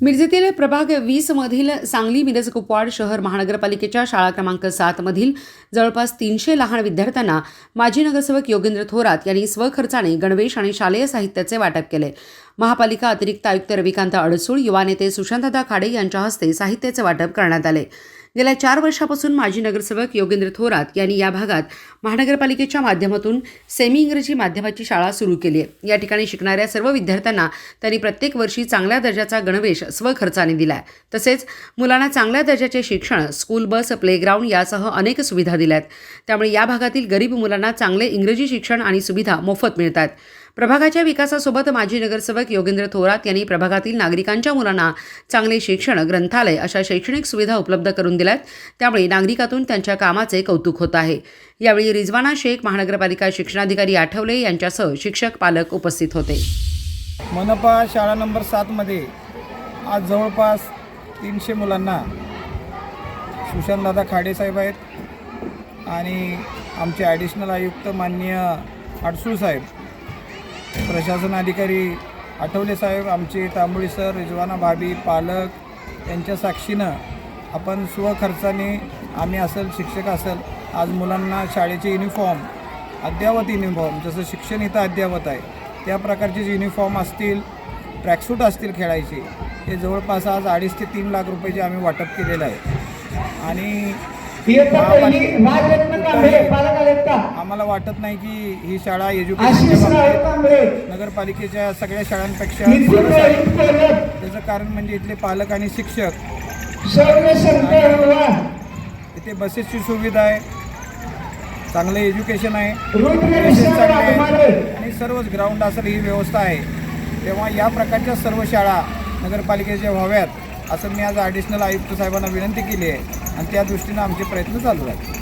मिरजेतील प्रभाग वीसमधील सांगली मिरज कुपवाड शहर महानगरपालिकेच्या शाळा क्रमांक सातमधील जवळपास तीनशे लहान विद्यार्थ्यांना माजी नगरसेवक योगेंद्र थोरात यांनी स्वखर्चाने गणवेश आणि शालेय साहित्याचे वाटप केले. महापालिका अतिरिक्त आयुक्त रविकांत अडसूळ युवा नेते सुशांतदा खाडे यांच्या हस्ते साहित्याचे वाटप करण्यात आले. गेल्या चार वर्षापासून माजी नगरसेवक योगेंद्र थोरात यांनी या भागात महानगरपालिकेच्या माध्यमातून सेमी इंग्रजी माध्यमाची शाळा सुरू केली आहे. या ठिकाणी शिकणाऱ्या सर्व विद्यार्थ्यांना त्यांनी प्रत्येक वर्षी चांगल्या दर्जाचा गणवेश स्वखर्चाने आहे तसेच मुलांना चांगल्या दर्जाचे शिक्षण स्कूल बस प्लेग्राऊंड यासह अनेक सुविधा दिल्या आहेत त्यामुळे या भागातील गरीब मुलांना चांगले इंग्रजी शिक्षण आणि सुविधा मोफत मिळतात प्रभागाच्या विकासासोबत माजी नगरसेवक योगेंद्र थोरात यांनी प्रभागातील नागरिकांच्या मुलांना चांगले शिक्षण ग्रंथालय अशा शैक्षणिक सुविधा उपलब्ध करून दिल्यात. त्यामुळे नागरिकातून त्यांच्या कामाचे कौतुक होत आहे. यावेळी रिजवाना शेख महानगरपालिका शिक्षणाधिकारी आठवले यांच्यासह शिक्षक पालक उपस्थित होते. मनपा शाळा नंबर सातमध्ये आज जवळपास तीनशे मुलांना सुशांतदादा खाडेसाहेब आहेत आणि आमचे ॲडिशनल आयुक्त माननीय अडसूळ साहेब प्रशासन अधिकारी आठवले साहेब आमचे तांबोळी सर रिजवाना भाभी पालक यांच्या साक्षीनं आपण स्वखर्चाने आम्ही असेल शिक्षक असेल आज मुलांना शाळेचे युनिफॉर्म अद्ययावत युनिफॉर्म जसं शिक्षण इथं अद्ययावत आहे त्या प्रकारचे जे युनिफॉर्म असतील ट्रॅकसूट असतील खेळायचे हे जवळपास आज अडीच ते तीन लाख रुपयाचे आम्ही वाटप केलेलं आहे. आणि आम्हाला वाटत नाही की ही शाळा कांबळे नगरपालिकेच्या सगळ्या शाळांपेक्षा त्याचं कारण म्हणजे इथले पालक आणि शिक्षक. इथे बसेसची सुविधा आहे. चांगलं एज्युकेशन आहे. आणि सर्वच ग्राउंड असेल ही व्यवस्था आहे. तेव्हा या प्रकारच्या सर्व शाळा नगरपालिकेच्या व्हाव्यात असं मी आज ॲडिशनल आयुक्त साहेबांना विनंती केली आहे. आणि त्या दृष्टीनं आमचे प्रयत्न चालू आहेत.